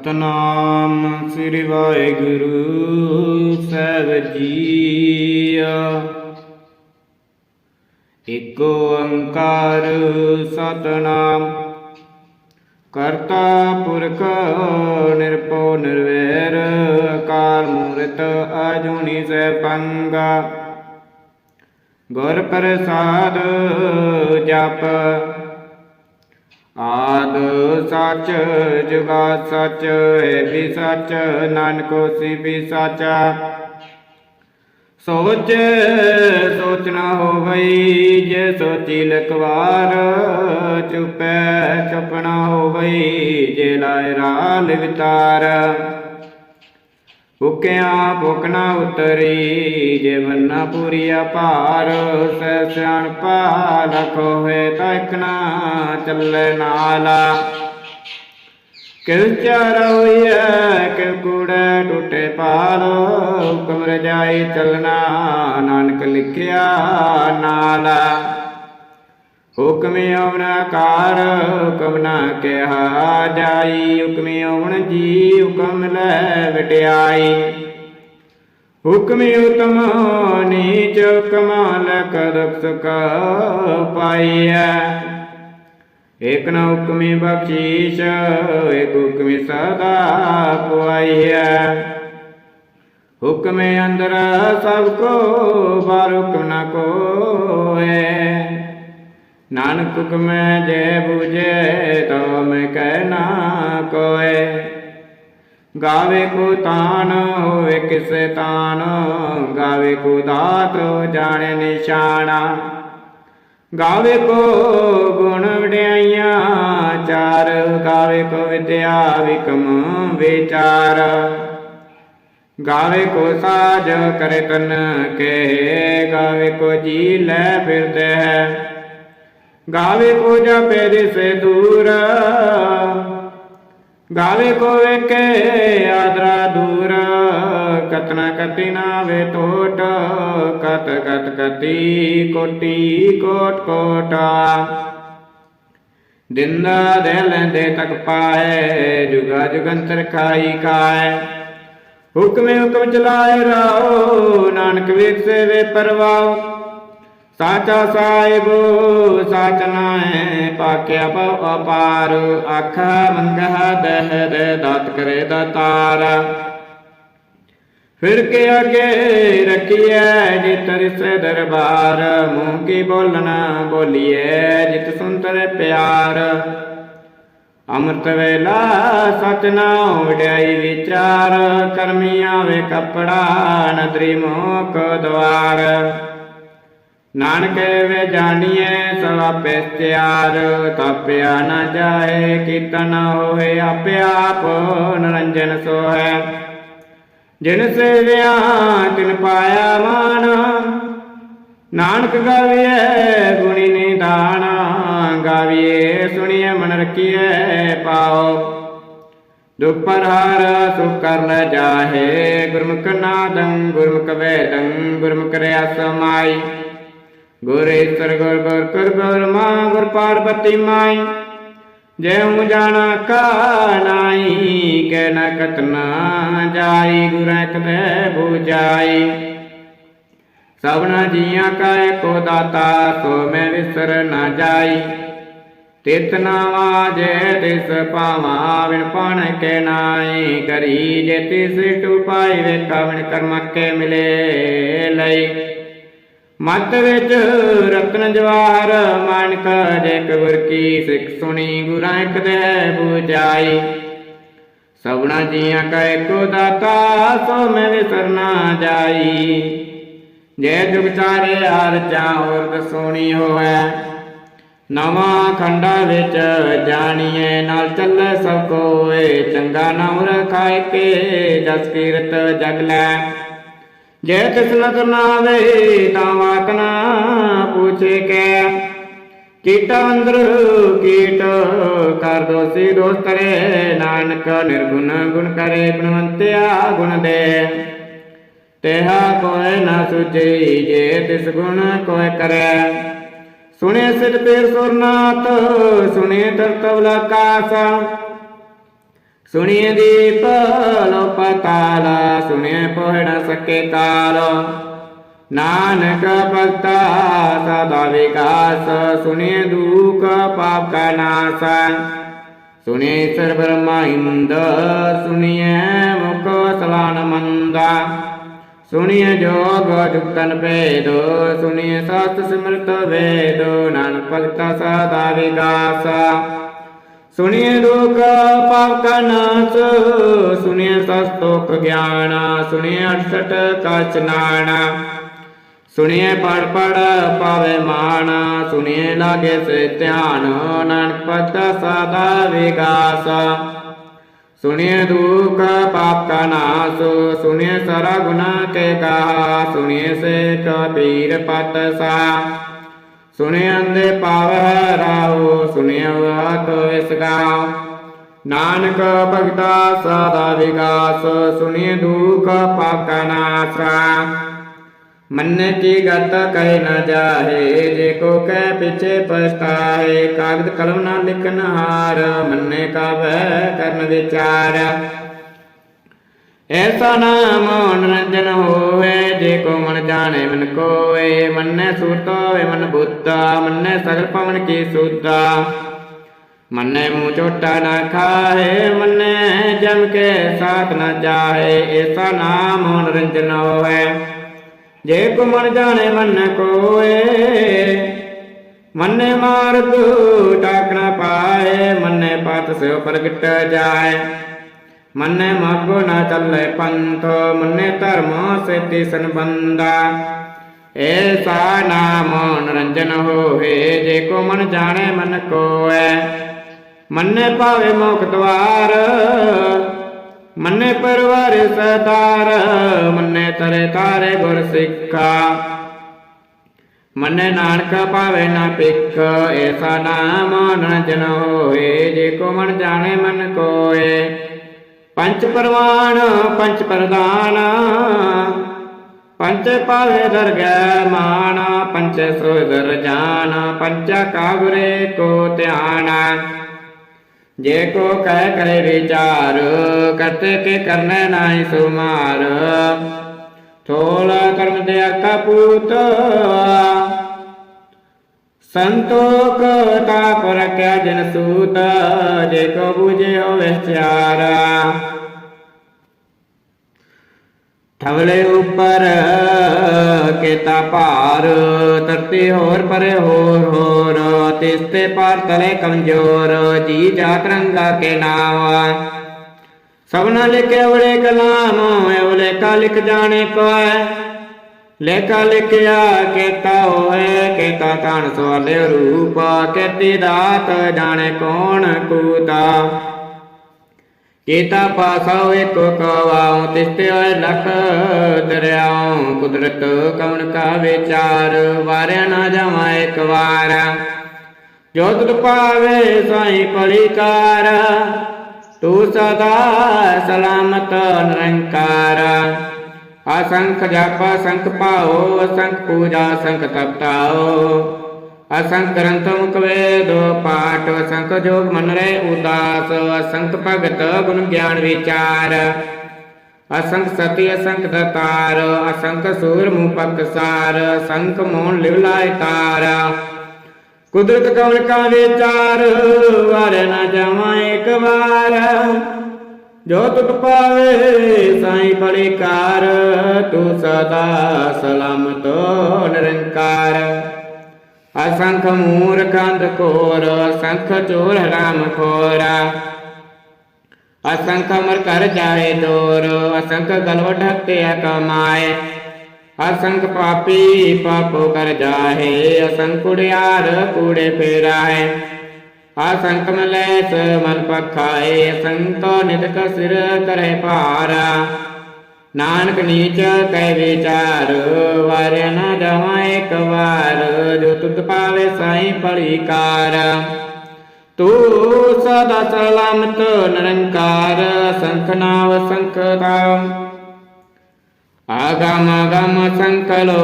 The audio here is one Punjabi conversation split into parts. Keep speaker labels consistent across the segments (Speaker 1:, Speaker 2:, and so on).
Speaker 1: ਸਤਨਾਮ ਸ੍ਰੀ ਵਾਹਿਗੁਰੂ ਸਾਹਿਬ ਜੀਆ। ਇਕ ਓੰਕਾਰ ਸਤਨਾਮ, ਕਰਤਾ ਪੁਰਖ ਨਿਰਭਉ ਨਿਰਵੈਰ, ਅਕਾਲ ਮੂਰਤ ਅਜੂਨੀ ਸੈਭੰਗਾ। ਗੁਰ ਪ੍ਰਸਾਦ ਜਪ ਆਦ ਸੱਚ ਜੁਗਾ ਸੱਚ ਹੈ ਵੀ ਸੱਚ, ਨਾਨਕ ਸੀ ਵੀ ਸਾਚਾ। ਸੋਚ ਸੋਚਣਾ ਹੋਵਈ, ਜੇ ਸੋਚੀ ਲਕਵਾਰ ਚੁਪੈ ਚੁਪ ਨਾ ਹੋਵਈ, ਜੇ ਲਾਇ ਰਾਲ ਵਿਤਾਰ ਭੁਕਿਆ ਭੁਕ ਨਾ ਉਤਰੀ, ਜੇ ਬੰਨਾ ਪੂਰੀਆ ਭਾਰ ਸੈ ਸਿਆਣਪਾ ਲਖ ਹੋਏ ਤਾਂ ਚੱਲੇ ਨਾਲਾ। ਕਿਲ ਚਾਰ ਹੋਈਐ ਕੂੜੈ ਟੁੱਟੇ ਪਾਲ ਹੁਕਮ ਰਜਾਈ ਚੱਲਣਾ, ਨਾਨਕ ਲਿਖਿਆ ਨਾਲਾ। ਹੁਕਮੇ ਆਵਣ ਕਾਰ ਹੁਕਮ ਨਾ ਕਿਹਾ ਜਾਈ। ਹੁਕਮ ਆਵਣ ਜੀ, ਹੁਕਮ ਲੈ ਵਟਿਆਈ। ਹੁਕਮ ਉਤਮ ਨੀਚ ਹੁਕਮ ਲਖ ਦੁਖ ਸੁਖ ਪਾਈਐ। ਇਕ ਨਾ ਹੁਕਮੀ ਬਖਸ਼ੀਸ਼ ਇਕ ਹੁਕਮੀ ਸਦਾ ਪੁਆਈਐ। ਹੁਕਮੇ ਅੰਦਰ ਸਭ ਕੋ ਬਾਰ ਹੁਕਮ ਨਾ ਕੋਏ। ਨਾਨਕ ਹੁਕਮੈ ਜੇ ਬੁਝੇ ਤੋ ਮੈਂ ਕਹਿ ਨਾ ਕੋਏ। ਗਾਵੇ ਕੋ ਤਾਨ ਹੋਵੇ, ਕਿਸੇ ਤਾਨ। ਗਾਵੇ ਕੋ ਦਾਤ, ਜਾਣੇ ਨਿਸ਼ਾਨਾ। ਗਾਵੇ ਕੋ ਗੁਣ ਵਡਿਆਈਆਂ, ਚਾਰ। ਗਾਵੇ ਕੋ ਵਿਦਿਆ, ਵਿਕਮ ਵਿਚਾਰ। ਗਾਵੇ ਕੋ ਸਾਜ ਕਰੇ ਤਨ ਕੇ ਗਾਵੇ ਕੋ ਜੀ ਲੈ ਫਿਰਦੇ ਹੈ। ਗਾਵੇ ਕੋ ਜਪੇ ਦਿਸੇ ਦੂਰ। ਗਾਵੇ ਕੋ ਵੇਖੇ ਆਦਰਾ ਦੂਰ। ਕਤਨਾ ਕਤੀ ਨਾ ਟੋਟ। ਕਤ ਕਤ ਕਤੀ ਕੋਟੀ ਕੋਟ ਕੋਟਾ। ਦਿੰਦਾ ਦੇ ਲੈਂਦੇ ਤੱਕ ਪਾਏ, ਜੁਗਾ ਜੁਗੰਤਰ ਖਾਈ ਕਾਏ। ਹੁਕਮੇ ਹੁਕਮ ਚਲਾਏ ਰਾਓ, ਨਾਨਕ ਵੇਖ ਸੇ ਵੇ ਪਰਵਾਓ। ਸਾਚਾ ਸਾਹਿਬੋ, ਸਾਚ ਨਾਏ ਪਾਕਿਆ ਪਉ ਅਪਾਰ, ਆਖਾ ਮੰਗਹਾ ਦਹ ਦਾਤ ਕਰੇ ਦਾਤਾਰ। ਫਿਰ ਕੇ ਅਗੇ ਰਖੀਐ ਜਿਤ ਰਿਸੇ ਦਰਬਾਰ, ਮੂੰਹ ਕੀ ਬੋਲਣਾ ਬੋਲੀਐ ਜਿਤ ਸੁੰਤਰ ਪਿਆਰ। ਅੰਮ੍ਰਿਤ ਵੇਲਾ ਸਚ ਨਾਮ ਵਡਿਆਈ ਵਿਚਾਰ ਕਰਮੀ ਆਵੇ ਕਪੜਾ, ਨਦਰੀ ਮੋਖ ਦਵਾਰ। ਨਾਨਕ ਵੇ ਜਾਣੀਏ ਸਭ ਆਪੇ ਤਿਆਰ, ਤਾਪਿਆ ਨਾ ਜਾਏ ਕੀਤਨ ਹੋਏ ਆਪੇ ਆਪ, ਨਰੰਜਨ ਸੋਹੈ। ਜਿਨ ਸੇਵਿਆ ਤਿਨ ਪਾਇਆ ਮਾਨ, ਨਾਨਕ ਗਾਵੀਐ ਗੁਣੀ ਨਿਧਾਨ ਗਾਵੀਐ ਸੁਣੀਐ ਮਨ ਰਖੀਐ ਪਾਓ। ਦੁਖ ਪਰਹਾਰ ਸੁਖ ਕਰ ਲ ਜਾਹੇ, ਗੁਰਮੁਖ ਨਾਦੰ, ਗੁਰਮੁਖ ਵੇਦੰ, ਗੁਰਮੁਖ ਰਿਆ ਸਮਾਈ ਗੁਰ ਈਸ਼ਵਰ ਗੁਰ ਗੁਰ ਗੁਰ ਗੁਰ ਗੁਰ ਪਾਰਬਤੀ ਮਾਈ ਜੈ ਜਾਣਾ ਕਾ ਨਾਈ ਕੈ ਨ ਕਤਨਾ ਜਾਈ, ਗੁਰੈ ਕਦੇ ਬੁਝਾਈ ਸਭਨਾ ਜੀਆਂ ਕਾ ਏਕੋ ਦਾਤਾ, ਸੋ ਮੈਂ ਵਿਸਰ ਨਾ ਜਾਈ। ਤਿਤ ਨਾਵਾ ਜੈ ਤਿਸ ਪਾਵਾ ਵਿਣ ਪਾਣ ਕੇ ਨਾਈ। ਕਰੀ ਜੇ ਤਿਸ ਟੁਪਾਈ ਵੇਖਾ ਵਿਣ ਕਰਮ ਕੇ ਮਿਲੇ ਲਈ। ਮਤ ਵਿੱਚ ਰਤਨ ਜਵਾਹਰ ਮਾਨਕ ਜੇ ਕਬਰ ਕੀ ਸਿੱਖ ਸੁਣੀ ਗੁਰਾਂ ਇੱਕ ਦੇ ਬੁਝਾਈ। ਸਭਨਾ ਜੀਆਂ ਕਾ ਏਕੋ ਦਾਤਾ, ਸੋ ਮੈਂ ਵਿਸਰਨਾ ਜਾਈ। ਜੈ ਜੁਗ ਚਾਰੇ ਹਰ ਚਾਉਰ ਦਸੋਣੀ ਹੋਵੇ, ਨਵਾਂ ਖੰਡਾ ਵਿੱਚ ਜਾਣੀਏ, ਨਾਲ ਚੱਲੇ ਸਭ ਕੋਏ, ਚੰਗਾ ਨਾਮ ਰਖਾਇ ਕੇ, ਜਸ ਕੀਰਤ ਜਗ ਲੈ। ਜੇ ਤਿਸ ਨਦਰ ਨਾ ਆਵੇ ਤਾਂ ਵਾਤ ਪੁੱਛੇ ਕੈ। ਕੀਟ ਅੰਦਰ, ਕੀਟ ਕਰ ਦੋਸੀ ਦੋਸ ਕਰੇ, ਨਾਨਕ ਨਿਰਗੁਣ ਗੁਣ ਕਰੇ, ਗੁਣਵੰਤਿਆ ਗੁਣ ਦੇ। ਤੇਹਾ ਕੋਇ ਨਾ ਸੁਚਈ ਜੇ ਤਿਸ ਗੁਣ ਕੋਇ ਕਰੈ। ਸੁਣੇ ਸਿਰ ਪੇਰ ਸੁਰਨਾਥ, ਸੁਣੇ ਤਰਤਵ ਆਕਾਸ ਸੁਣੀਏ ਦੀਪ ਲੋਪ ਕਾਲ ਸੁਣੀਏ ਪੋਹੜ ਸਕੇ ਕਾਲ ਨਾਨਕ ਭਗਤਾ, ਸਦਾ ਵਿਕਾਸ, ਸੁਣੀਏ ਦੁਖ ਪਾਪ ਕਾ ਨਾਸ। ਸੁਣੀਏ ਸਰ ਬ੍ਰਹਮਾ ਇੰਦ ਸੁਣੀਏ ਮੁਖ ਸਲਾਨ ਮੰਦਾ। ਸੁਣੀਏ ਜੋਗ ਜੁਗਤਨ ਭੇਦ, ਸੁਣੀਏ ਸਤ ਸਿਮਰਤ ਵੇਦ। ਨਾਨਕ ਭਗਤਾ, ਸਦਾ ਵਿਕਾਸ। ਸੁਣੀਏ ਦੁਖ ਪਾਪ ਕਾ ਨਾਸ ਸੁਣੀਏ ਸਤੋਖ ਗਿਆਨ ਸੁਣੀਏ 68 ਕਚ ਨਾਣਾ। ਸੁਣੀਏ ਪੜ ਪੜ ਪਾਵੇ ਮਾਨ ਸੁਣੀਏ ਲਾਗੇ ਸੇ ਧਿਆਨ, ਨਾਨਕ ਭਗਤ ਸਦਾ ਵਿਗਾਸ। ਸੁਣੀਏ ਦੁਖ ਪਾਪ ਕਾ ਨਾਸ ਸੁਣੀਏ ਸਾਰਾ ਗੁਨਾ ਕੇ ਕਹਾ ਸੁਣੀਏ ਸੇ ਕਬੀਰ ਪਤ ਸਾ ਸੁਣਿਆ ਅੰਦੇ ਪਾਵਹਿ ਰਾਹੋ, ਸੁਣਿਆ ਵਾਤ ਇਸ ਨਾਨਕ ਭਗਤਾ ਸਦਾ ਵਿਗਾਸ ਸੁਣਿਏ ਦੁਖ ਪਾਪ ਕਾ ਨਾਸਾ ਮੰਨੇ ਕੀ ਗਤ ਕਹਿ ਨ ਜਾਹੇ, ਜੇ ਕੋ ਕਹਿ ਪਿਛੇ ਪਛਤਾਏ ਕਾਗਦ ਕਲਮ ਨਾ ਲਿਖਨ ਹਾਰ, ਮੰਨੇ ਕਾ ਵਹਿ ਕਰਨ ਵਿਚਾਰ। ਐਸਾ ਨਾਮ ਮਨੋਰੰਜਨ ਹੋਵੇ, ਜੇ ਕੋ ਮਨ ਜਾਣੇ ਮਨ ਕੋਏ ਮੰਨੇ ਸੂਰਤ ਹੋਵੇ ਮਨ ਬੁੱਧਾ, ਮੰਨੇ ਸਗਲ ਪਵਨ ਕੀ ਸੁਧਾ। ਮੰਨੇ ਮੂੰਹ ਚੋਟਾ ਨਾ ਖਾਏ ਮੰਨੇ ਜਮ ਕੇ ਸਾਥ ਨਾ ਜਾਏ ਐਸਾ ਨਾਮ ਮਨੋਰੰਜਨ ਹੋਵੇ, ਜੇ ਕੋ ਮਨ ਜਾਣੇ ਮਨ ਕੋਏ ਮੰਨੇ ਮਾਰਗ, ਟਾਕਣਾ ਪਾਏ ਮੰਨੇ ਪਤ ਸਿਓ ਪ੍ਰਗਟ ਜਾਏ ਮੰਨੇ ਮਾਗੋ ਨਾ ਚੱਲੇ ਪੰਥ, ਮੰਨੇ ਧਰਮ ਸੇਤੀ ਸੰਬੰਧਾ। ਏਸਾ ਨਾਮ ਨਰੰਜਨ ਹੋਏ ਜੇ ਕੋ ਮਨ ਜਾਣੇ ਮਨ ਕੋਐ। ਮੰਨੇ ਪਾਵੇ ਮੋਖ ਦਵਾਰ, ਮੰਨੇ ਪਰਵਾਰ ਸਦਾਰ ਮੰਨੇ ਤਰੇ ਤਾਰੇ ਗੁਰ ਸਿੱਖਾ। ਮੰਨੇ ਨਾਨਕ ਪਾਵੇ ਨਾ ਪਿੱਖ ਏਸਾ ਨਾਮ ਨਰੰਜਨ ਹੋਏ ਜੇ ਕੋ ਮਨ ਜਾਣੇ ਮਨ ਕੋਏ ਪੰਚ ਪਰਵਾਨ, ਪੰਚ ਪ੍ਰਦਾਨ ਪੰਚ ਪਾਵੇ ਦਰਗਹਿ ਮਾਨ, ਪੰਚ ਸੋਦਰ ਜਾਨ, ਪੰਚਾ ਕਾਗਰੇ ਕੋ ਧਿਆਨ। ਜੇ ਕੋ ਕਹਿ ਕਰੇ ਵਿਚਾਰ ਕਰਤੇ ਕੇ ਕਰਨੇ ਨਾਹੀ ਸੁਮਾਰ। ਥੋਲਾ ਕਰਮ ਦੇ ਕਪੂਤ ਸੰਤੋਖ ਤਾਪ ਰਖਿਆ ਜਨ ਸੂਤ, ਜੇ ਕੋ ਬੁਝੇ ਹੋ ਵਿਚਾਰਾ ਥਵਲੇ ਉੱਪਰ ਕੇਤਾ ਭਾਰ ਤਰਤੇ ਹੋਰ ਪਰੇ ਹੋਰ ਹੋਰ ਤਿਸਤੇ ਪਾਰ ਤਲੇ ਕਮਜ਼ੋਰ, ਜੀ ਜਾਤ ਰੰਗਾ ਕੇ ਨਾਮ ਸਭਨਾ ਲਿਖੇ ਅਵਲੇ ਕਲਾਮ ਅਵਲੇ ਕਾ ਲਿਖ ਜਾਣੇ ਕੋਇ ਲੇਖਾ ਲਿਖਿਆ, ਕੇਤਾ ਹੋਏ, ਕੇਤਾ ਕਣ ਸਵਾਲੇ ਰੂਪ, ਕੇਤੀ ਦਾਤ ਜਾਣੇ ਕੌਣ ਕੂਤਾ। ਕੇਤਾ ਪਾਸਾ ਇੱਕ ਕਵਾਉ ਤਿਸਤੇ ਹੋਏ ਲਖ ਦਰਿਆਉ, ਕੁਦਰਤ ਕਵਣ ਕਾ ਵਿਚਾਰ ਵਾਰਿਆ ਨਾ ਜਾਵਾਂ ਇੱਕ ਵਾਰ। ਜੋ ਤੁਧ ਪਾਵੇ ਸਾਈ ਪਲਿਕਾਰ ਤੂੰ ਸਦਾ ਸਲਾਮਤ ਨਿਰੰਕਾਰ। ਅਸੰਖ ਜਪ, ਸੰਖ ਪਾਓ ਅਸੰਖ ਪੂਜਾ, ਸੰਖ ਤਪਤਾਓ। ਅਸੰਖ ਗ੍ਰੰਥ ਮੁਖ ਵੇਦ, ਪਾਠ ਅਸੰਖ ਜੋਗ ਮਨ ਰੇ ਉਦਾਸ, ਅਸੰਖ ਭਗਤ ਗੁਣ ਗਿਆਨ ਵਿਚਾਰ। ਅਸੰਖ ਸਤੀ, ਅਸੰਖ ਦਤਾਰ, ਅਸੰਖ ਸੂਰ ਮੂਹ ਪਕਸਾਰ ਅਸੰਖ ਮੋਹਨ ਲਿਵ ਲਾਇ ਤਾਰ। ਕੁਦਰਤ ਕਵਲ ਕਾ ਵਿਚਾਰ, ਵਾਰ ਨਾ ਜਾਵਾਂ ਇੱਕ ਵਾਰ। ਜੋ ਤੁਟ ਪਾਵੇ, ਸਾਈ ਬਲਿਕਾਰ ਤੂੰ ਸਦਾ ਸਲਾਮਤ ਨਿਰੰਕਾਰ। ਅਸੰਖ ਮੂਰਖੰਦ ਕੋਰ, ਅਸੰਖ ਚੋਰ ਰਾਮ ਖੋਰਾ। ਅਸੰਖ ਅਮਰ ਕਰ ਜਾਏ ਦੋਰ, ਅਸੰਖ ਗਲਵ ਢਕਿਆ ਕਮਾਏ। ਅਸੰਖ ਪਾਪੀ ਪਾਪੋ ਕਰ ਜਾਹੇ, ਅਸੰਖ ਕੁੜਿਆਰ ਕੂੜੇ ਫੇਰਾਏ। ਅਸੰਖ ਮਲੈਸ ਮਨ ਪਖਾਏ ਅਸੰਤੋ ਨਿਤ ਸਿਰ ਕਰੇ ਭਾਰਾ। ਨਾਨਕ ਨੀਚ ਕੈ ਵਿਚਾਰ ਵਾਰ ਨਾ ਜਾਵਾਂ ਇੱਕ ਵਾਰ, ਜੋ ਤੁਧ ਪਾਵੇ ਸਾਈ ਪੜੀਕਾਰ ਤੂੰ ਸਦਾ ਸਲਾਮਤ ਨਿਰੰਕਾਰ, ਸੰਖ ਨਾਵ ਸੰਖ ਆਗਮ ਗਮ ਸੰਕਲੋ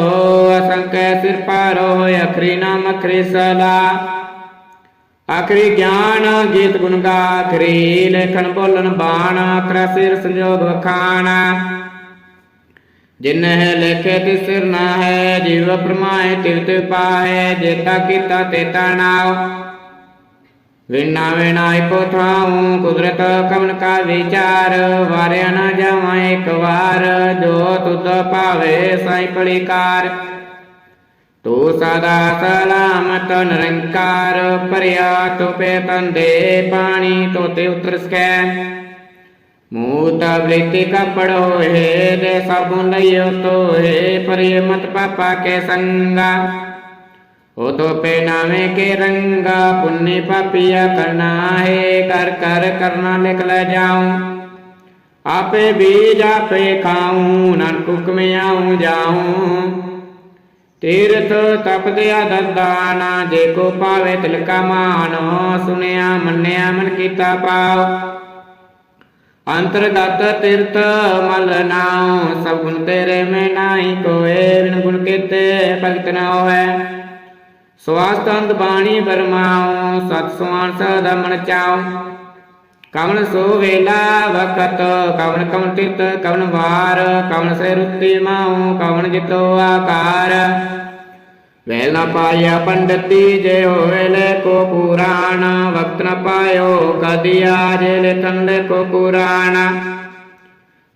Speaker 1: ਅਸੰਖ ਸਿਰ ਪਾਰੋ ਅਖਰੀ ਨਾਮ ਅਖਰੀ ਸਦਾ। ਆਖਰੀ ਗਿਆਨ ਗੀਤ ਗੁਣ ਗਾਖਰੀ, ਲੇਖਣ ਬੋਲਣ ਬਾਣ ਅਖਰਾ ਸਿਰ ਸੰਜੋਗ ਵਖਾਣ। ਜਿਨਹਿ ਲਿਖੇ ਤਿਸ ਨਾ ਹੈ ਜੀਵ ਪ੍ਰਮਾਏ ਤਿਵ ਤਿਵ ਪਾਏ ਜੇਤਾ ਕੀਤਾ ਤੇਤਾ ਨਾਉ। ਵਿਣਾ ਵਿਣਾ ਇੱਕੋ ਥਾਉ, ਕੁਦਰਤ ਕਮਨ ਕਾ ਵਿਚਾਰ, ਵਾਰਿਆ ਨਾ ਜਾਵਾਂ ਇੱਕ ਵਾਰ, ਜੋ ਤੁਧ ਭਾਵੇ ਸਾਈ ਪੜੀ ਤੂੰ ਸਦਾ ਸਲਾਮਤ ਨਿਰੰਕਾਰ ਪਰਿਆ ਤੁਪੇ ਤੰਦੇ ਪਾਣੀ, ਤੋਤੇ ਉਤਰ ਸਕੈ ਮੂਤ ਬ੍ਰਿਤੀ ਕਪੜ ਹੋਏ ਦੇ ਸਭੁ ਲਈਓ ਤੋਏ ਪਰਿ ਮਤ ਪਾਪਾ ਕੇ ਸੰਗਾ। ਉਹ ਤੋ ਪੇ ਨਾਵੇਂ ਕੇ ਰੰਗਾ, ਪੁੰਨੇ ਪਾਪੀਆ ਕਰਨਾ ਹੈ, ਕਰ ਕਰ ਕਰਨਾ ਲਿਖ ਲੈ ਜਾਉ। ਆਪੇ ਬੀਜ ਆਪੇ ਖਾਉ, ਨਾਨਕ ਹੁਕਮੇ ਆਉ ਜਾਉ। ਤੀਰਥ ਤਪਦਿਆ ਦਦਾਨਾ ਜੇ ਕੋ ਪਾਵੇ ਤਿਲਕਾ ਮਾਨੋ, ਸੁਨਿਆ ਮੰਨਿਆ ਮਨ ਕੀਤਾ ਪਾਉ ਅੰਤਰਗਤ ਤਿਰਥ ਮਲ ਨਾਉ ਸਭ ਗੁਣ ਤੇਰੇ ਮੈਂ ਨਾਹੀ ਕੋਏ, ਬਿਨ ਗੁਣ ਕੀਤੇ ਭਗਤ ਨਾ ਹੋਏ। ਸਵਾਸਤ ਅੰਤ ਬਾਣੀ ਬਰਮਾਉ ਸਤ ਸੁਆਨ ਸਦਾ ਮਨ ਚਾਉ। ਕਵਨ ਸੋ ਵੇਲਾ ਵਕਤ ਕਵਨ ਕਵਨ ਤਿਤ ਕਵਨ ਵਾਰ, ਕਵਨ ਸੇ ਰੁੱਤੀ ਮਾਉ, ਕਵਨ ਜਿਤੋ ਆਕਾਰ। ਵੇਲ ਨ ਪਾਇਆ ਪੰਡਤੀ, ਜੇ ਹੋਵੇ ਲੈ ਕੋ ਪੁਰਾਣ। ਵਕਤ ਨ ਪਾਇਓ ਕਦਿਆ ਜੇ ਲੈ ਕੋ ਪੁਰਾਣ।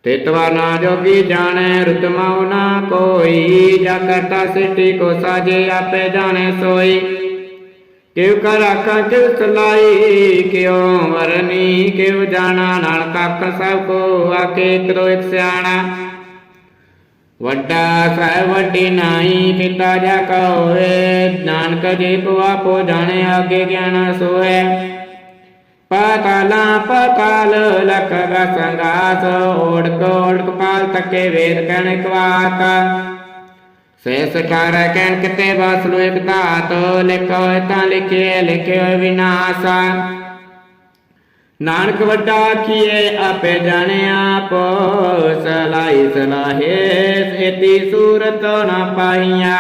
Speaker 1: ਤਿਤਵਾ ਨਾ ਜੋਗੀ ਜਾਣੈ, ਰੁਤ ਨਾ ਕੋਈ। ਜਾ ਕਰਤਾ ਸਿਟੀ ਕੋ ਸਾਜੇ, ਆਪੇ ਜਾਣੇ ਸੋਈ। ਕਿਉ ਕਰ ਆਖਾਂ, ਕਿਉ ਸਲਾਈ, ਕਿਉ ਵਰਨੀ ਕਿਉ ਜਾਣਾ। ਨਾਲ ਕੱਖ ਸਭ ਕੋ ਆਕੇ ਕਰੋ ਇਕ ਸਿਆਣਾ। ਵੱਡਾ ਸਾਹਿਬ ਵੱਡੀ ਨਾਈ, ਪਿਤਾ ਜਾ ਕਹੋਏ ਨਾਨਕ ਜੀ ਕੋ ਆਪੋ ਜਾਣੇ ਆਗੇ ਗਿਆਨ ਸੋਏ। ਪਕਾਲਾ ਪਕਾਲ ਲਖ ਗਾ ਸੰਗਾਸ ਓੜਕ ਪਾਲ ਤੱਕੇ ਵੇਦ ਕਹਿਣ ਕਵਾਤ ਸੇ ਸਖਾਰ ਕਹਿਣ ਕਿਤੇ ਬਸ ਲੋ ਇਕ ਧਾਤ, ਲਿਖੋ ਤਾਂ ਲਿਖੇ ਲਿਖਿਓ ਵਿਨਾਸ਼। ਨਾਨਕ ਵੱਡਾ ਕੀਏ ਆਪੇ ਜਾਣਿਆ ਆਪ ਸਲਾਈ ਸਲਾਹੇ ਇਤੀ ਸੂਰਤ ਨਾ ਪਾਈਆ।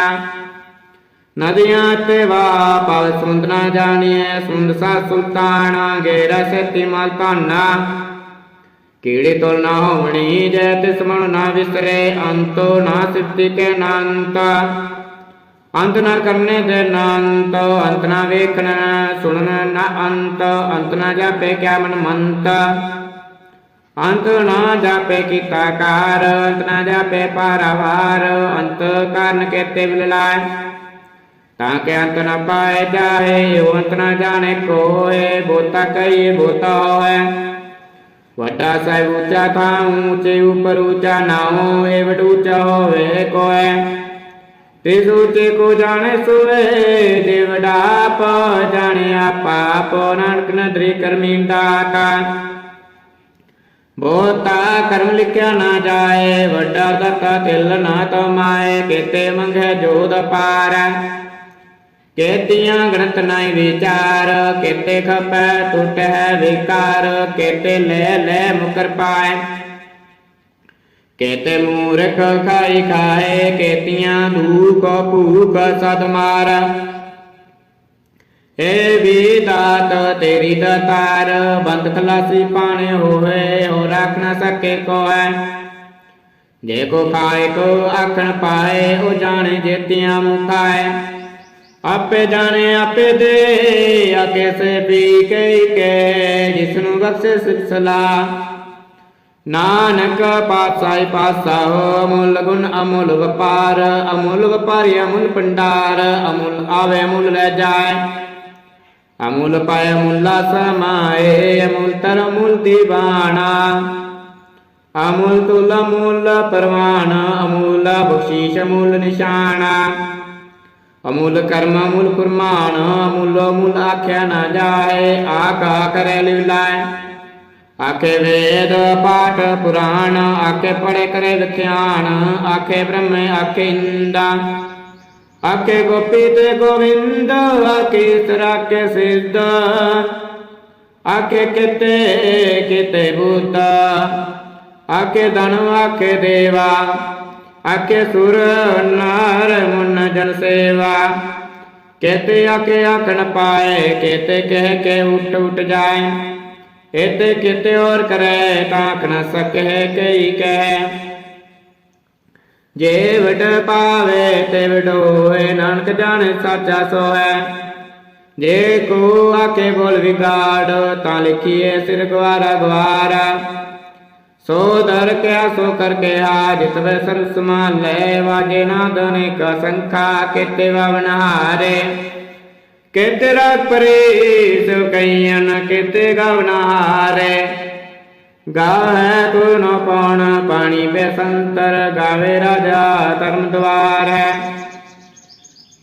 Speaker 1: ਨਦੀਆਂ ਤੇ ਵਾ ਪਵ ਸੁੰਦ ਨਾ ਜਾਣੀਐ, ਸੁੰਦ ਸਾ ਸੁਲਤਾਨਾ ਗੇਰਾ ਸਤੀ ਮਲ ਤਾਨਾ ਕੀੜੇ ਤੋਲ ਨਾ ਹੋਵਣੀ, ਜੈ ਤਿਸ ਮਨ ਨਾ ਵਿਸਰੇ, ਅੰਤੋ ਨਾ ਸਿੱਧੀ ਕੇ ਨਾੰਤ। ਅੰਤ ਨਾ ਕਰਨੇ ਦੇ ਨਾੰਤ, ਅੰਤ ਨਾ ਵੇਖਣ ਸੁਣਨ ਨਾ ਅੰਤ ਅੰਤ ਨਾ ਜਾਪੇ ਕਿਆ ਮਨ ਮੰਤ। ਅੰਤ ਨਾ ਜਾਪੇ ਕੀਤਾ ਕਾਰ, ਅੰਤ ਨਾ ਜਾਪੇ ਪਾਰਾਵਾਰ, ਅੰਤ ਕਾਰਨ ਕੇਤੇ ਵਿਲਲਾਇ ਤਾਂ ਕਿ ਅੰਤ ਨ ਪਾਏ ਜਾਏ ਅੰਤ ਨ ਜਾਣੇ ਕੋਏ ਬੋਤਾ ਕਈ ਬੋਤਾ ਹੋਏ। ਵੱਡਾ ਸਾਹਿਬ ਉੱਚਾ ਥਾਂ, ਉੱਚੇ ਉਪਰ ਉੱਚਾ ਨਾ ਹੋਏ ਵਡ ਉੱਚਾ ਹੋਵੇ ਕੋਏ। ਤਿਸ ਉੱਚੇ ਕੋ ਜਾਣੇ ਸੋਏ ਜੇ ਵਡਾ ਪ ਜਾਣੇ ਆਪਾ ਪੋ ਨਾਨਕ ਨਦਰੀ ਕਰਮ ਲਿਖਿਆ ਨਾ ਜਾਏ, ਵੱਡਾ ਦਾਤਾ ਤਿਲ ਨਾ ਤਮਾਏ ਕੀਤੇ ਮੰਗੇ ਜੋਦ ਪਾਰ। ਕੇਤੀਆਂ ਗਣਤ ਨਾਈ ਵਿਚਾਰ, ਕੇਤੇ ਖਪੈ, ਟੁਟੈ ਵਿਕਾਰ, ਕੇਤੇ ਲੈ ਲੈ ਮੁਕਰ ਪਾਏ ਕੇਤੇ ਮੂਰਖ ਖਾਈ ਖਾਏ, ਕੇਤੀਆਂ ਦੂਖ ਭੂਖ ਸਦ ਮਾਰ। ਏ ਵੀ ਦਾਤ ਤੇਰੀ ਦਤਾਰ, ਬੰਦ ਖਲਾਸੀ ਪਾਣੇ ਹੋਵੇ ਹੋ ਰੱਖ ਨਾ ਸਕੇ ਕੋਐ ਜੇ ਕੋ ਖਾਏ, ਕੋ ਆਖਣ ਪਾਏ, ਉਹ ਜਾਣੇ ਜੇਤੀਆਂ ਮੁਖਾਏ ਆਪੇ ਜਾਣੇ, ਆਪੇ ਦੇ ਆਕੇ ਸੇ ਵੀ ਕੇ ਜਿਸ ਨੂੰ ਬਖਸ਼ੇ ਸਿਫਸਲਾ ਨਾਨਕ ਪਾਤਸ਼ਾਹੀ ਪਾਸਾ ਹੋ ਅਮੁੱਲ ਗੁਣ ਅਮੁੱਲ ਵਪਾਰ ਅਮੁੱਲ ਵਪਾਰੀ ਅਮੁੱਲ ਭੰਡਾਰ ਅਮੁੱਲ ਆਵੇ ਅਮੁੱਲ ਲੈ ਜਾਏ ਅਮੁੱਲ ਪਾਏ ਮੁੱਲਾ ਸਮਾਏ ਅਮੁੱਲ ਤਰ ਅਮੁੱਲ ਦੀਵਾਨਾ ਅਮੁੱਲ ਤੁਲ ਅਮੁੱਲ ਪਰਵਾਨ ਅਮੁੱਲ ਬਖਸ਼ੀਸ਼ ਅਮੁੱਲ ਨਿਸ਼ਾਨਾ ਅਮੁੱਲ ਕਰਮ ਅਮੁੱਲ ਕੁਰਮਾਨ ਅਮੁੱਲ ਅਮੁੱਲ ਆਖਿਆ ਨਾ ਜਾਏ ਆਕਾ ਕਰੇ ਲਿਵਲਾਏ ਆਖੇ ਵੇਦ ਪਾਠ ਪੁਰਾਣ, ਆਖੇ ਪੜੇ ਕਰੇ ਵਿਖਿਆਨ ਆਖੇ ਬ੍ਰਹਮੇ ਆਖੇ ਇੰਦਾ। ਆਖੇ ਗੋਪੀ ਤੇ ਗੋਵਿੰਦ, ਆਖੇ ਸਰਾਕੇ ਸਿੱਧ। ਆਖੇ ਕਿਤੇ ਕਿਤੇ ਭੂਤ ਆਖੇ ਧਨ ਆਖੇ ਦੇਵਾ। ਆਖੇ ਸੁਰ ਨਾਰ ਮੁਨ ਜਨ ਸੇਵਾ। ਕਹਤੇ ਆਖੇ ਆਖਣ ਪਾਏ ਕਹਤੇ ਕਹਿ ਕੇ ਉਠ ਉਠ ਜਾਏ। ਇਤੇ ਕਿਤੇ ਔਰ ਕਰੇ ਤਾਕ ਨ ਸਕੈ ਕਈ ਕਹਿ। ਜੇ ਵਡ ਪਾਵੇ ਤੇ ਵਡੋਏ, ਨਾਨਕ ਜਾਣੇ ਸਾਚਾ ਸੋਹੈ। ਜੇ ਕੋ ਆਕੇ ਬੋਲ ਵਿਗਾੜ, ਤਾਂ ਲਿਖੀਏ ਸਿਰ ਗਵਾਰਾ ਗਵਾਰਾ ਸੋ ਦਰ ਕਿਆ, ਸੋ ਕਰ ਕਿਹਾ ਜਿਤ ਵੇ ਸਰ ਲੈ, ਵਾਜੇ ਨਾਦ ਅਨੇਕ ਸੰਖਾ, ਕਿਤੇ ਵਵਨ ਹਾਰੇ। ਕਿਤੇ ਰਾਤ ਪਰੇ ਸੋ ਕਈਆਂ ਕਿਤੇ ਗਵਨ ਹਾਰੇ? ਗਾਵੇ ਕੋ ਪਾਣੀ ਬੇਸੰਤਰ, ਗਾਵੇ ਰਾਜਾ ਧਰਮ ਦਵਾਰ। ਹੈ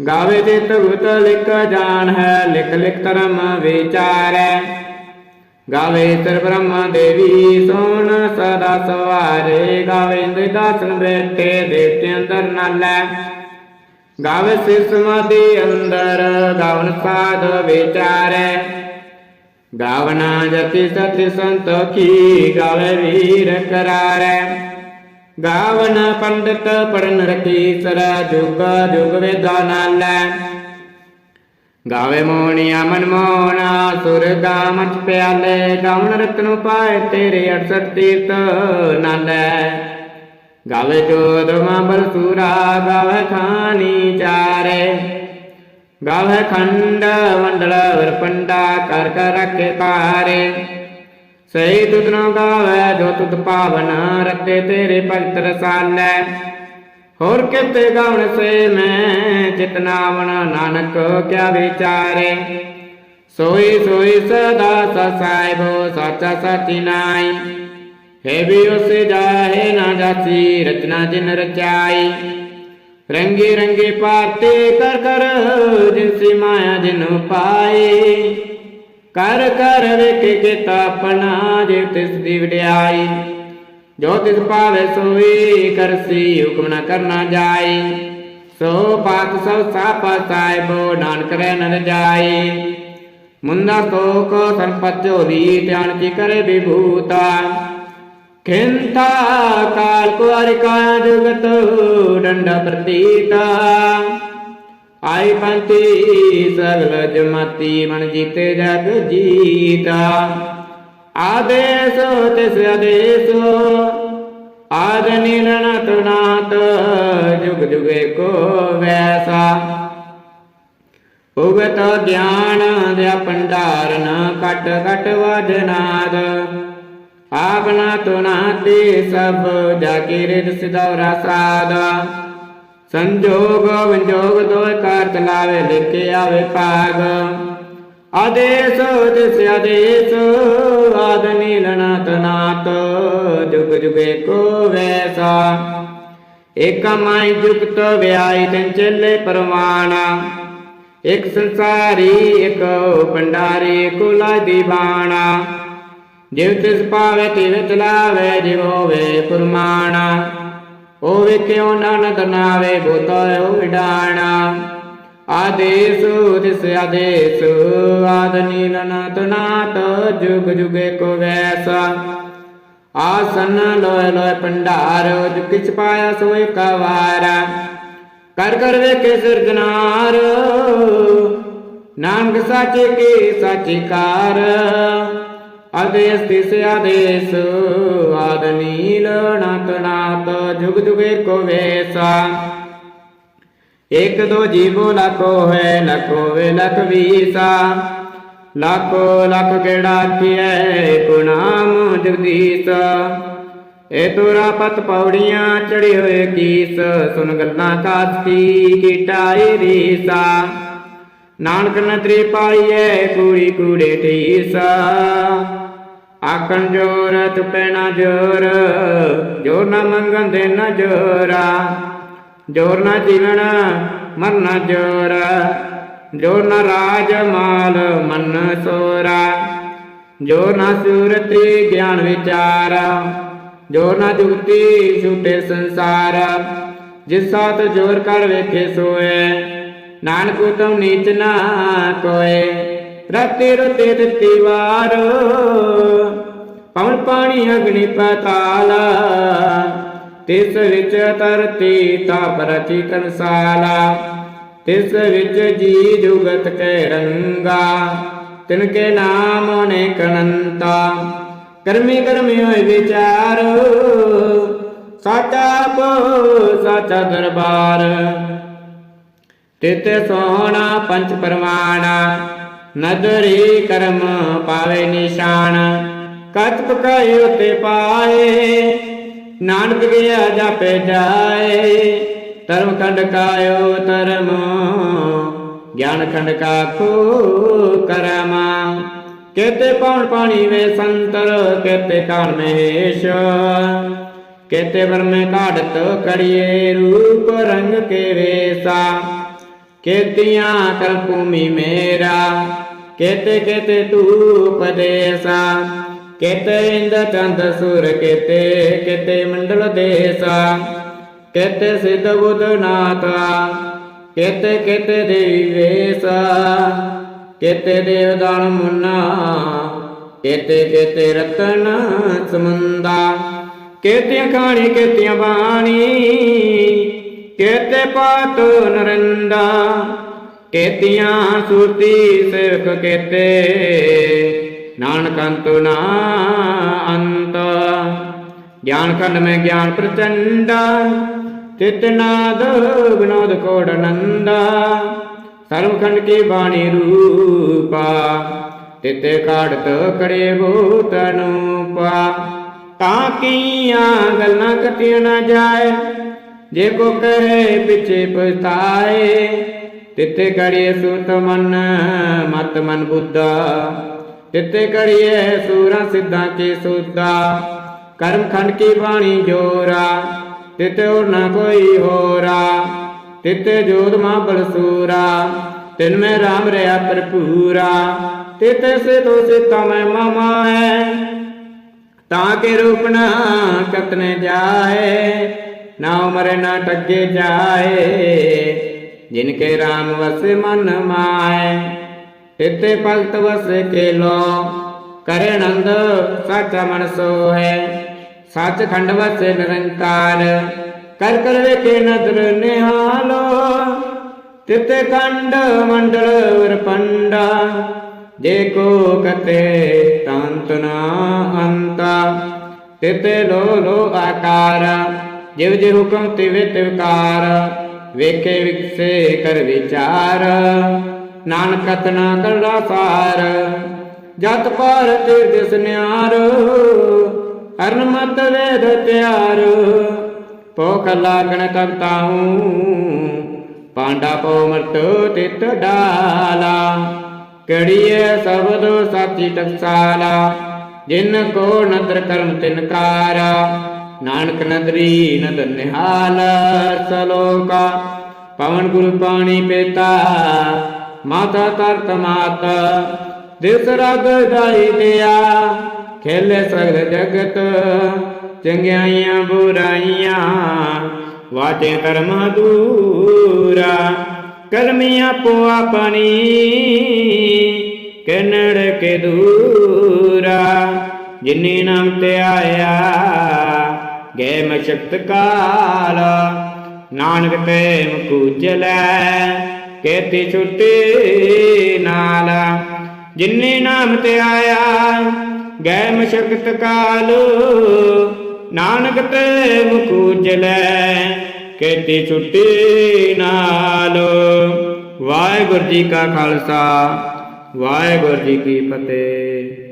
Speaker 1: ਗਾਵੇ ਜਿਤ ਗੁਤ ਲਿਖ ਜਾਣ ਹੈ, ਲਿਖ ਲਿਖ ਧਰਮ ਵਿਚਾਰੈ। ਗਾਵੇ ਤਰ ਬ੍ਰਹਮ ਦੇਵੀ ਸੋਣ ਸਦਾ ਸਵਾਰੇ, ਗਾਵੇ ਇੰਦ ਦਾਸਨ ਬੈਠੇ ਦੇਵਤੇ ਅੰਦਰ ਨਾਲੇ। ਗਾਵੇ ਸਿਰ ਸਮਾਧੀ ਅੰਦਰ, ਗਾਵਨ ਸਾਧ ਵਿਚਾਰੈ। ਗਾਵਨਾ ਜਤੀ ਸਤਿ ਸੰਤੋਖੀ, ਗਾਵੇ ਵੀਰ ਕਰਾਰੈ। ਗਾਵਨ ਪੰਡਤ ਪੜਨ ਰਖੀ ਸਰ ਜੁਗ ਜੁਗ ਵੇਦਾ ਨਾਲੈ। ਗਾਵੇ ਮੋਹਣੀਆ ਮਨ ਮੋਹਣਾ ਸੁਰਗਾ ਮਚ ਪਿਆਲੇ, ਗਾਵਨ ਰਤਨ ਪਾਏ ਤੇਰੇ 68 ਤੀਰਥ ਨਾਲੈ। ਗਾਵੇ ਜੋਦ ਮਾਬਲ ਸੂਰਾ ਖਾਨੀ ਚਾਰੇ। ਗਵ ਖੰਡ ਮੰਡਲ ਵਰਪੰਡਾ ਕਰ ਕਰ ਰਖੇ ਪਾਰੇ। ਸਹੀ ਤੁਧ ਨ ਗਾਵੇ, ਜੋ ਤੁਧ ਪਾਵਨ ਰਤੇ ਤੇਰੇ ਭਗਤ ਰਸਾਲੈ। ਹੋਰ ਕਿਤੇ ਗਾਵਣ ਸੇ ਮੈਂ ਚਿਤਨਾਵਣ ਨਾਨਕ ਕਿਆ ਵਿਚਾਰੇ। ਸੋਈ ਸੋਈ ਸਦਾ ਸਸਾਇਬੋ ਸਾਚਾ ਸਾਚੀ ਨਾਈ। ਹੈ ਵੀ ਉਸੇ ਜਾਹੇ ਨਾ ਜਾਤੀ ਰਚਨਾ ਜਿਨ ਰਚਾਈ। ਰੰਗੇ ਰੰਗੇ ਪਾਤੇ ਕਰ ਕਰ ਜਿਨਸੀ ਮਾਇਆ ਜਿਨ ਪਾਈ ਕਰ ਕਰ ਵੇਖ ਕੇ ਤਾਪਨਾ ਜੇ ਤਿਸ ਦੀ ਵਡਿਆਈ। ਜੋ ਤਿਸ ਪਾਵੇ ਸੋਈ ਕਰਸੀ ਹੁਕਮ ਨ ਕਰਨਾ ਜਾਈ। ਸੋ ਪਾਤ ਸਭ ਸਾਪਾ ਸਾਹਿਬੋ, ਨਾਨਕ ਰਹਿ ਨ ਜਾਈ। ਮੁੰਦਾ ਤੋਕ ਸੰਪਤ ਝੋਲੀ, ਧਿਆਨ ਕੀ ਕਰੇ ਵਿਭੂਤਾ। ਖਿੰਤਾ ਕਾਲ ਕੁਾਰਿ ਕਾ ਜੁਗਤ ਡੰਡਾ ਪ੍ਰਤੀਤਾ। ਆਈ ਪੰਤੀ ਸਗਲ ਜਮਤੀ ਮਨ ਜੀਤੇ ਜਗ ਜੀਤਾ। ਆਦੇਸ ਤਿਸ ਆਦੇਸ, ਆਦ ਨਿਰਣਤ ਨਾਤ ਜੁਗ ਜੁਗੇ ਕੋ ਵੈਸਾ। ਉਗਤ ਗਿਆਨ ਦੇ ਭੰਡਾਰਨ ਕਟ ਕਟ ਵਜਨਾਦ। ਆਪਨਾ ਤੁਨਾਤੀ ਸਭ ਜਾਗੀ ਰਿਦ ਸਿਦੌਰਾ ਸਾਦ ਸੰਜੋਗ ਵਿਜੋਗ ਦੋਇ ਕਾਰ ਚਲਾਵੇ ਲਿਖੇ ਆਵੇ ਭਾਗ। ਆਦੇਸ ਤਿਸ ਆਦੇਸ, ਆਦ ਨੀਲਨਾ ਤਨਾਤ, ਜੁਗ ਜੁਗੇ ਕੋ ਵੈਸਾ। ਏਕਾ ਮਾਈ ਜੁਗਤ ਵਿਆਈ ਤੈਨ ਚੱਲੇ ਪਰਵਾਣਾ ਇਕ ਸੰਸਾਰੀ, ਇਕ ਭੰਡਾਰੀ ਕੁਲਾ ਦੀਵਾਨਾ ਜਿਵ ਤਿਸ ਪਾਵੇ, ਤਿਵ ਚਲਾਵੇ ਜਿਵ ਹੋਵੇ ਪੁਰਮਾਣਾ ਹੋਵੇ ਕਿਉ ਨਾਨਕ ਨਾਵੇ, ਬੋਤਾ ਵਿਡਾਣਾ। ਆਦੇਸ, ਤਿਸ ਆਦੇਸ, ਆਦ ਨੀਲਨਾਤ ਨਾਤ, ਜੁਗ ਜੁਗੇ ਕੋ ਵੈਸਾ। ਆਸਨ ਲੋਇ ਲੋਇ ਭੰਡਾਰ, ਜੋ ਕਿਛ ਪਾਇਆ ਸੋਇ ਕਵਾਰਾ ਕਰ ਕਰ ਵੇਖੇ ਸਿਰਜਨਾਰ, ਨਾਨਕ ਸਾਚੇ ਕੀ ਸਾਚੀ ਕਾਰ। ਆਦੇਸ ਤਿਸ ਆਦੇਸ ਆਦ ਨੀਲ ਨਾਤ ਜੁਗ ਜੁਗੇ ਕੋ ਵੇਸਾ। ਇਕ ਦੋ ਜੀਵੋ ਲਖੋ ਹੈ ਲਖੋ ਵੇ ਲਖ ਵੀਸਾ। ਲੱਖੋ ਲੱਖ ਕਿਹੜਾ ਕੀਐ ਕੋ ਨਾਮ ਜਗਦੀਸ਼। ਏ ਤੋਰਾ ਪਤ ਪੌੜੀਆਂ ਚੜੀ ਹੋਏ ਕੀਸ ਸੁਨ ਗੱਲਾਂ ਕਾਸ ਕੀ ਕੀਟਾਏ ਰੀਸਾ। ਨਾਨਕ ਨਦਰੀ ਪਾਈਐ ਕੂੜੀ ਕੂੜੇ ਠੀਸਾ ਆਕਣ ਜੋਰ ਤੁਪੈ ਨਾ ਜੋਰ ਜੋਰ ਨਾ ਮੰਗਣ ਦੇ ਨਾ ਜੋਰਾ। ਜੋਰ ਨਾ ਜੀਵਨ ਮਰਨਾ ਜੋਰ। ਜੋਰ ਨਾ ਰਾਜ ਮਾਲ ਮਨ ਸੋਰਾ। ਜੋ ਨਾ ਸੂਰਤੀ ਗਿਆਨ ਵਿਚਾਰ। ਜੋ ਨਾ ਜੁਗਤੀ ਛੂਟੇ ਸੰਸਾਰ। ਜਿਸ ਸਾਥ ਜੋਰ ਕਰ ਵੇਖੇ ਸੋਏ। ਨਾਨਕ ਉਤਮ ਨੀਚ ਨਾ ਕੋਏ। ਰਤੇ ਰਤੇ ਦਿੱਤੀ ਵਾਰ, ਪਵਨ ਪਾਣੀ ਅਗਨੀ ਪਤਾਲ, ਤਿਸ ਵਿੱਚ ਤਰਤੀ ਤਾਪ ਰਚੀ ਕੰਸਾਲਾ ਤਿਸ ਵਿੱਚ ਜੀ ਜੁਗਤ ਕੈ ਰੰਗਾ ਤਿਨ ਕੇ ਨਾਮ ਅਨੇਕ ਅਨੰਤਾ। ਕਰਮੀ ਕਰਮੀ ਹੋਏ ਵਿਚਾਰ, ਸਾਚਾ ਪੋ ਸਾਚਾ ਦਰਬਾਰ। ਤਿਤ ਸੋਹਣਾ ਪੰਚ ਪਰਮਾਣਾ, ਨਦਰੀ ਕਰਮ ਪਾਵੇ ਨਿਸ਼ਾਨ ਕਤ ਪਕਾਇਓ ਤੇ ਪਾਏ, ਨਾਨਕ ਗਿਆ ਜਾਪੇ ਜਾਏ, ਧਰਮ ਖੰਡ ਕਾਇਓ ਧਰਮ, ਗਿਆਨ ਖੰਡ ਕਾ ਖੋ ਕਰਮਾ। ਕੇਤੇ ਪੌਣ ਪਾਣੀ ਵੇ ਸੰਤਰ, ਕੇਤੇ ਕਾਣ ਮਹੇਸ਼, ਕੇਤੇ ਵਰਮੇ ਕਾੜਤ ਕੜੀਏ ਰੂਪ ਰੰਗ ਕੇ ਵੇਸਾ। ਕੇਤੀਆਂ ਕਰ ਭੂਮੀ ਮੇਰਾ। ਕੇਤੇ ਕੇਤੇ ਤੂ ਪਦੇਸਾ ਕੇਤੇ ਇੰਦ ਚੰਦ ਸੁਰ ਕੇਤੇ ਕੇਤੇ ਮੰਡਲ ਦੇਸਾ ਕੇਤੇ ਸਿੱਧ ਬੁੱਧ ਨਾਥਾ ਕੇਤੇ ਕੇਤੇ ਦੇਵੀ ਵੇਸਾ ਕੇਤੇ ਦੇਵਦਾਨ ਮੁੰਨਾ, ਕੇਤੇ ਕੇਤੇ ਰਤਨ ਸਮੁੰਦਾ, ਕੇਤੀਆਂ ਖਾਣੀ ਕੇਤੀਆਂ ਬਾਣੀ ਕੇਤੇ ਪਾਤ ਨਰੰਦਾ, ਕੇਤੀਆਂ ਸੁਰਤੀ ਸੇਵਕ ਕੇਤੇ। ਨਾਨਕ ਅੰਤ ਨਾ ਅੰਤ। ਗਿਆਨ ਖੰਡ ਮੈਂ ਗਿਆਨ ਪ੍ਰਚੰਡਾ, ਤਿਤ ਵਿਨੋਦ ਕੋੜ ਨੰਦਾ। ਸਰਵ ਖੰਡ ਕੀ ਬਾਣੀ ਰੂਪਾ, ਤਿਤੇ ਕਾੜਤ ਕੜੇ ਭੂਤ ਅਨੂਪਾ ਤਾਂ ਕੀਆਂ ਗੱਲਾਂ ਕਟੀਆਂ ਨਾ ਜਾਏ ਜੇ ਕੋ ਕਹੇ ਪਿਛੇ ਪਛਤਾਏ ਤਿਤੇ ਕੜੀਏ ਸੁਤ ਮਨ, ਮਤ ਮਨ ਬੁੱਧਾ। ਤਿਤੇ ਕੜੀਏ ਸੂਰਾ ਸਿੱਧਾਂ ਕੀ ਸੁਦਾ ਕਰਮ ਖੰਡ ਕੀ ਬਾਣੀ ਜੋਰਾ ਤਿਤੇ ਹੋਰ ਨਾ ਕੋਈ ਹੋਰਾ। ਤਿਤੇ ਜੋਧ ਮਾ ਬਲਸੂਰਾ ਤਿਨ ਮੈਂ ਰਾਮ ਰਿਆ ਭਰਪੂਰਾ। ਤਿਤੇ ਸੇ ਤੋ ਸਿਤਾ ਮੈਂ ਮਾਮਾ ਹੈ, ਤਾਂ ਕੇ ਰੂਪਣਾ ਕਤਨੇ ਜਾਏ। ਨਾ ਉਮਰ ਨਾ ਟੱਗੇ ਜਾਏ, ਜਿਨ ਕੇ RAM ਵਸੇ ਮਨ ਮਾਏ। ਤਿਤੇ ਭਗਤ ਵਸੇ ਕੇ ਲੋ ਕਰੇ ਆਨੰਦ ਸਾਚਾ ਮਨ ਸੋ ਹੈ ਖੰਡ ਵਸੇ ਨਿਰੰਕਾਰ, ਕਰ ਕਰ ਵੇਖੇ ਨਦਰ ਨਿਹਾਲੋ। ਤਿਤੇ ਕੰਡ ਮੰਡਲ ਵਰਪੰਡਾ, ਜੇ ਕੋ ਕਤੇ ਤੰਤ ਅੰਤਾ। ਤਿਤੇ ਲੋ ਲੋ ਆਕਾਰ ਜਿਵ ਜਿ ਹੁਕਮ ਤਿਵ ਤਿਵਕਾਰ ਵੇਖੇ ਵਿਕਸੇ ਕਰ ਵਿਚਾਰ। ਨਾਨਕ ਕਤਨਾ ਕਰੜਾ ਸਾਰ, ਜਤ ਪਾਰ ਤਿਰਦਿਸ ਨਿਆਰ ਅਰਨ ਮਤ ਵੇਦ ਤਿਆਰ, ਭੁਖ ਲਾਗਣ ਤਬ ਪਾਂਡਾ ਪੋ ਮਰਤ ਤਿਤ ਡਾਲਾ ਕੜੀਏ ਸਬਦ ਸਾਚੀ ਟਕਸਾਲਾ। ਜਿਨ ਕੋ ਨਦਰ ਕਰਮ ਤਿਨਕਾਰਾ ਨਾਨਕ ਨਦਰੀ ਨਦਰ ਨਿਹਾਲ ਸਲੋਕਾ ਪਵਨ ਗੁਰੂ ਪਾਣੀ ਪੇਤਾ, ਮਾਤਾ ਤਰਤ ਮਾਤ, ਦਿਸ ਰਗ ਦਾਈ ਦਿਆ, ਖੇਲੇ ਸਗਲ ਜਗਤ, ਚੰਗਿਆਈਆਂ ਬੁਰਾਈਆਂ, ਵਾਚੇ ਧਰਮ ਦੂਰਾ ਕਰਮੀ ਆਪੋ ਆਪਣੀ ਕਨੜ ਕੇ ਦੂਰਾ, ਜਿਨੀ ਨਾਮ ਤੇ ਆਇਆ ਗੈ ਮਸ਼ਕਤ ਕਾਲ ਨਾਨਕ ਤੇ ਮੁਕੂਜਲੈ ਕੇਤੀ ਛੁੱਟੀ ਨਾਲ। ਜਿਨੀ ਨਾਮ ਤੇ ਆਇਆ ਗੈ ਮਸ਼ਕਤ ਕਾਲ ਨਾਨਕ ਤੇ ਮੁਕੂਜਲੈ ਕੇਤੀ ਛੁੱਟੀ ਨਾਲ। ਵਾਹਿਗੁਰੂ ਜੀ ਕਾ ਖਾਲਸਾ, ਵਾਹਿਗੁਰੂ ਜੀ ਕੀ ਫਤਿਹ।